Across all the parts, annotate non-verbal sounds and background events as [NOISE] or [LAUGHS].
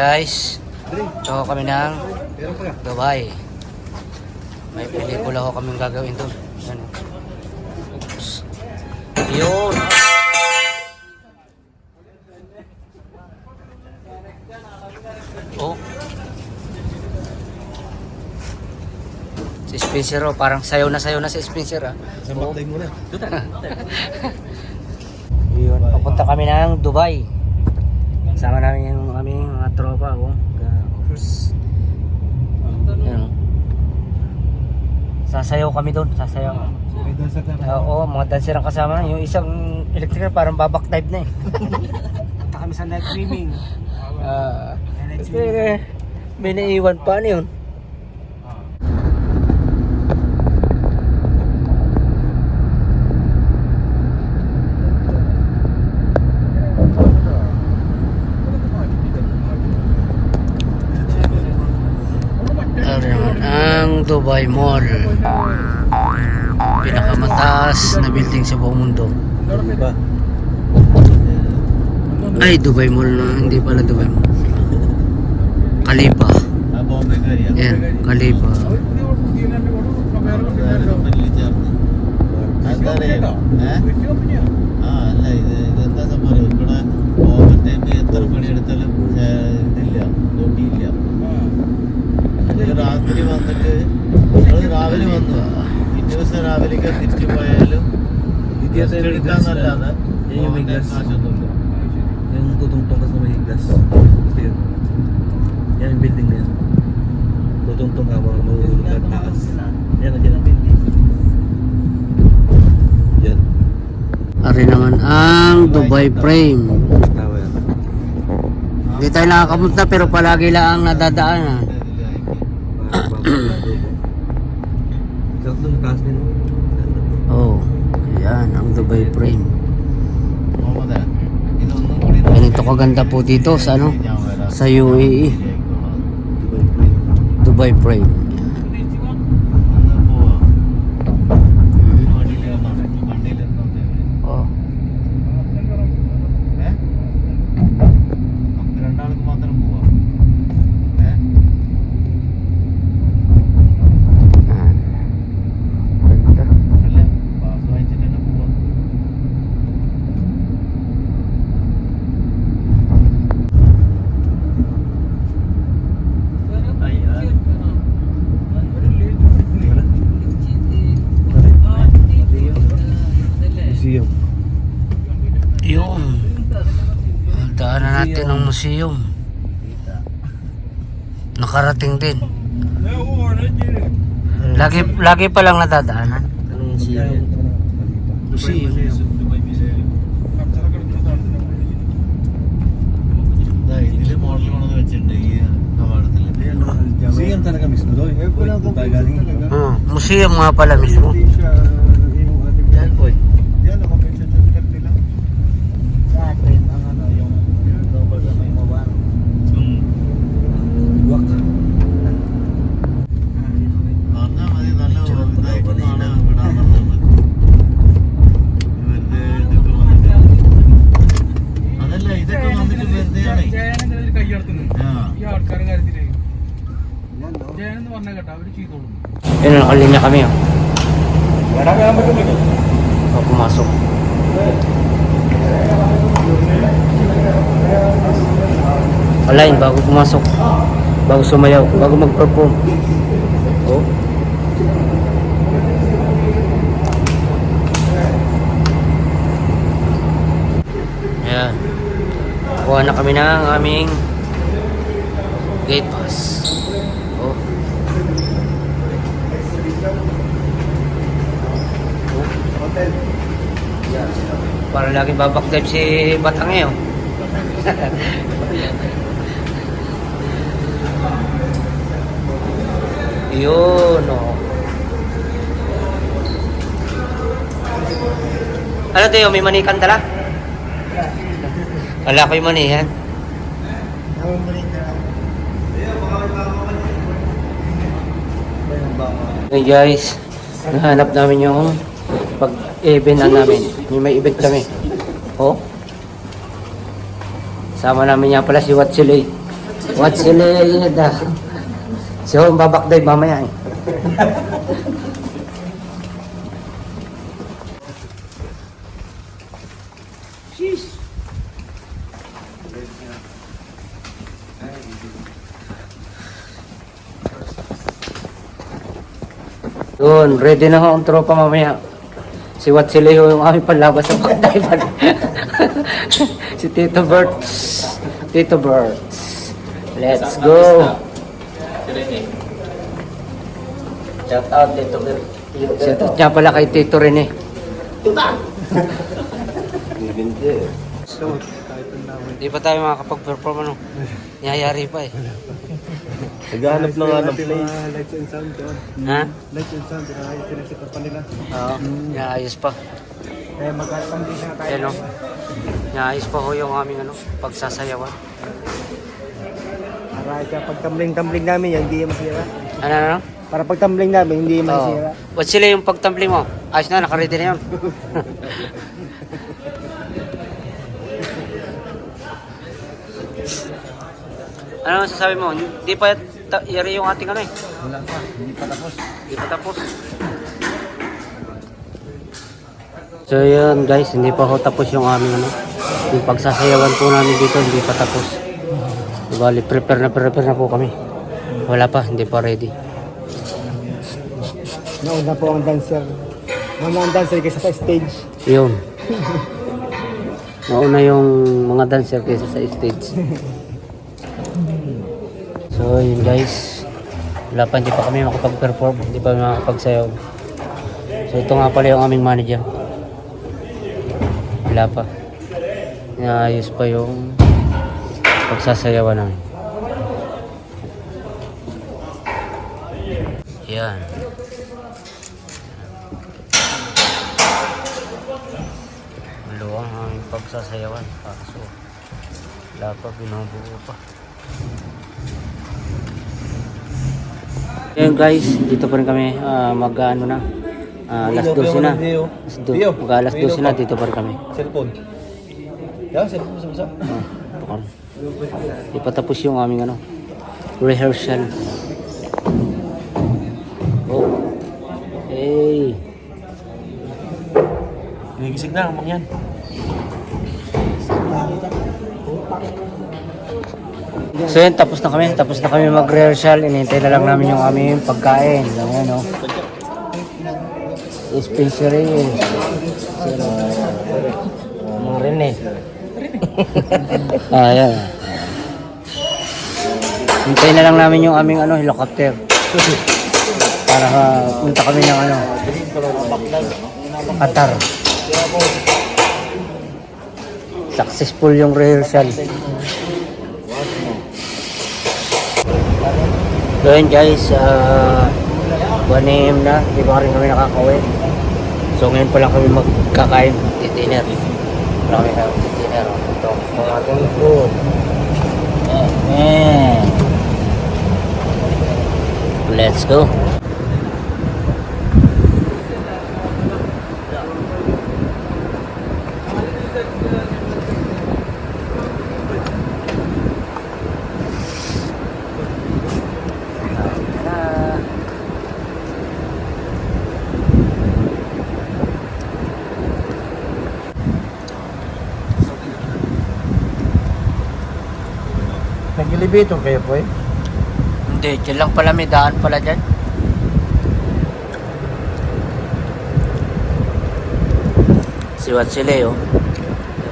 guys. Ito kami ng Dubai. May pelikula ko kaming gagawin doon. Oops. Yun. Oh. Si Spencer oh, parang sayaw na sayaw na si Spencer ah. Sa matay mo na. [LAUGHS] Yun, papunta kami ng Dubai. Kasama namin yung mga tropa. Oh. Oops. Yan. Sasayaw kami doon, sasayaw. May dansa ka Ah, Oo, mga dancer ang kasama. Yung isang electrical parang babak type na eh. [LAUGHS] Punta kami sa night swimming. Kasi may naiwan pa ano yun. ng Dubai Mall. Pinakamataas na building sa buong mundo. Ay, Dubai Mall na. Hindi pala Dubai Mall. Kalipa. Yan, Kalipa. Kalipa. naman ang Dubai frame. Hindi tayo nakakapunta pero palagi lang ang nadadaanan. Ah. [COUGHS] oh, yan ang Dubai frame. Ganito kaganda po dito sa ano? Sa UAE. Dubai frame. museum. Nakarating din. Lagi lagi pa lang nadadaanan. Ano yung museum yan? Museum. ദാ ഇതില് മോഡൽ കൊണ്ടുവന്ന് വെച്ചിട്ടുണ്ട് ഈ കവാടത്തില്. Museum talaga mismo doon. Punta galing. Yun, nakalinya kami. Oh. Oh, pumasok. Alain, bago pumasok. Bago sumayaw, bago mag-perform. Oh. Ayan. Kuha na kami ng aming gate pass. Para lagi babakdive si Batang eh. oh. Yun oh. Ano tayo, may manikan dala? Wala ko yung manihan. Hey guys, nahanap namin yung pag-event na namin. Yung may event kami. Oh. Sama namin nga pala si Watsilay. What's in it? Si Ho, babakday mamaya eh. Yun, ready na ho ang tropa mamaya. Si Wat Sileo yung aming panlabas sa pagdaiban. [LAUGHS] si Tito Berts. Tito Berts. Let's go. Shout out Tito Berts. Shout out niya pala kay Tito Rene. Hindi pa tayo makakapag-perform ano. Niyayari pa eh. Naghahanap na nga ng place. lights and sound doon. Ha? Lights and sound, pinaka- pinasipat pa nila. Oo. Naayos pa. Kaya magkakandisyon na tayo. Ayan o. Naayos pa ho yung aming ano, pagsasayawan. Para ika pag tumbling-tumbling namin yan, hindi yan masira. Ano ano? Para pag tumbling namin, hindi Oo. masira. What sila yung pagtumbling mo? Ayos na, nakaready na yun. [LAUGHS] ano masasabi mo? Hindi pa ta- yari yung ating ano eh. Wala pa, hindi pa tapos. Hindi pa tapos. So yun guys, hindi pa ho tapos yung aming ano. Yung pagsasayawan po namin dito, hindi pa tapos. Bali, prepare na prepare na po kami. Wala pa, hindi pa ready. Nauna po ang dancer. Nauna ang dancer kaysa sa stage. Yun. Nauna yung mga dancer kaysa sa stage. [LAUGHS] So yun guys. Wala pa, hindi pa kami makapag-perform. Hindi pa makapagsayaw. So ito nga pala yung aming manager. Wala pa. Inaayos pa yung pagsasayawan namin. Yan. Maluwang ang pagsasayawan. Kaso, wala pa, binubuo pa. Ngayon guys, dito pa rin kami ah, mag ano na. ah, alas 12 na. Alas 12, mag alas 12 na, dito pa rin kami. Cellphone. Yan, cellphone sa basa. Ah, pakal. Di pa tapos yung aming ano, rehearsal. Oh. Hey. Nagigisig na, amang yan. So yun, tapos na kami. Tapos na kami mag-rehearsal. Inintay na lang namin yung aming pagkain. Ayan, no? Especially. Mga rin eh. ah, yan. Hintayin na lang namin yung aming ano, helicopter. Para uh, punta kami ng ano, Qatar. Successful yung rehearsal. So yun guys, uh, 1 a.m. na, di ba rin kami nakakauwi. So ngayon pa lang kami magkakain, dinner. Wala kami dinner. Ito, mga ating food. Let's go. Nag-elevator kayo po eh. Hindi, dyan lang pala may daan pala dyan. Siwat sila eh, oh.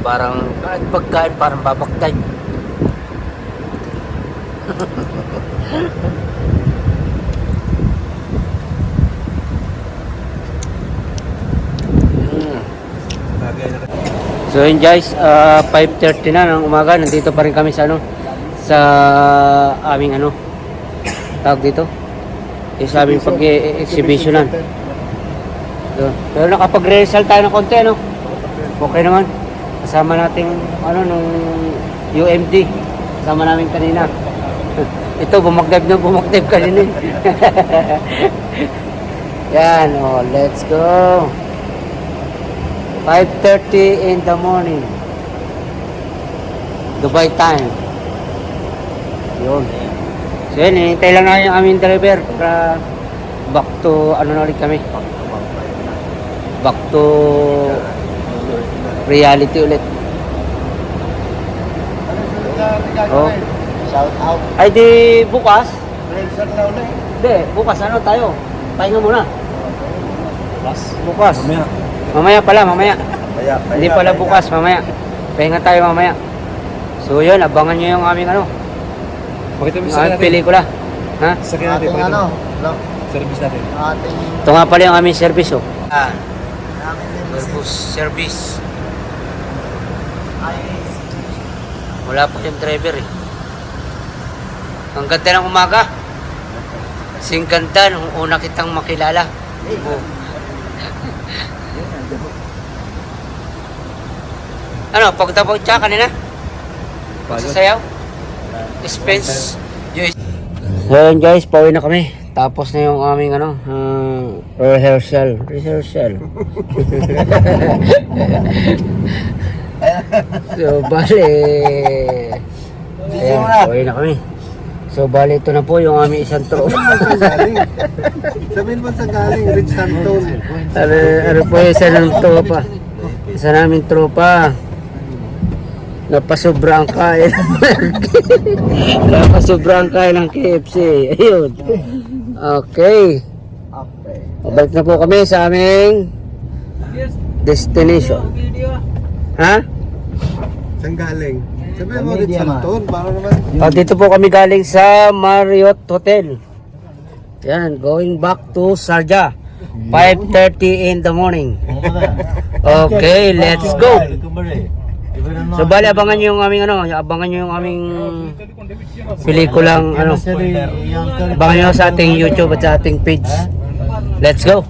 Parang, kahit pagkain, parang babaktay. [LAUGHS] Mm. Na So yun guys, ah, 5.30 na ng umaga, nandito pa rin kami sa ano, sa aming ano, tawag dito, yung sa aming pag-exhibitionan. So, pero nakapag-rehearsal tayo ng konti, ano? Okay naman. Kasama nating, ano, nung UMD. Kasama namin kanina. [LAUGHS] Ito, bumagdab na bumagdab kanina. eh. [LAUGHS] Yan, oh, let's go. 5.30 in the morning. Dubai time. Yun. So yun, hinihintay lang namin yung aming driver para back to ano na ulit kami. Back to reality ulit. Oh. Shout out. Ay di bukas. Friendster na ulit. Hindi, bukas ano tayo? Pahinga muna. Plus. Bukas. Mamaya. Mamaya pala, mamaya. Kaya, Hindi pala bukas, mamaya. Pahinga tayo mamaya. So yun, abangan nyo yung aming ano, Pakita mo yung sa aming natin. pelikula. Ha? Sa natin. Ating pakita ano, mo. no, Service natin. ating Ito nga pala yung aming service oh. Ah, namin din bus service. Wala pa yung driver eh. Ang ganda ng umaga. Sing ganda nung una kitang makilala. Oh. ano, pagdabaw siya kanina? Pagsasayaw? Spence? So yun guys, pauwi na kami. Tapos na yung aming ano, uh, rehearsal. Rehearsal. [LAUGHS] so, bale. Ayan, pauwi na kami. So, bale ito na po yung aming isang tropa. Sabihin mo sa galing, Rich Anton. ano, ano po yung isa ng tropa? Isa namin tropa. Napasubra ang kain. Napasubra ang kain ng KFC. Ayun. Okay. Okay. Balik na po kami sa aming destination. Ha? Saan galing? Sabihin mo, Media, ma. Anton, para naman. Oh, dito po kami galing sa Marriott Hotel. Yan, going back to Sarja. 5.30 in the morning. Okay, let's go. So bali abangan nyo yung aming ano, abangan nyo yung aming pelikulang ano. Abangan nyo sa ating YouTube at sa ating page. Let's go.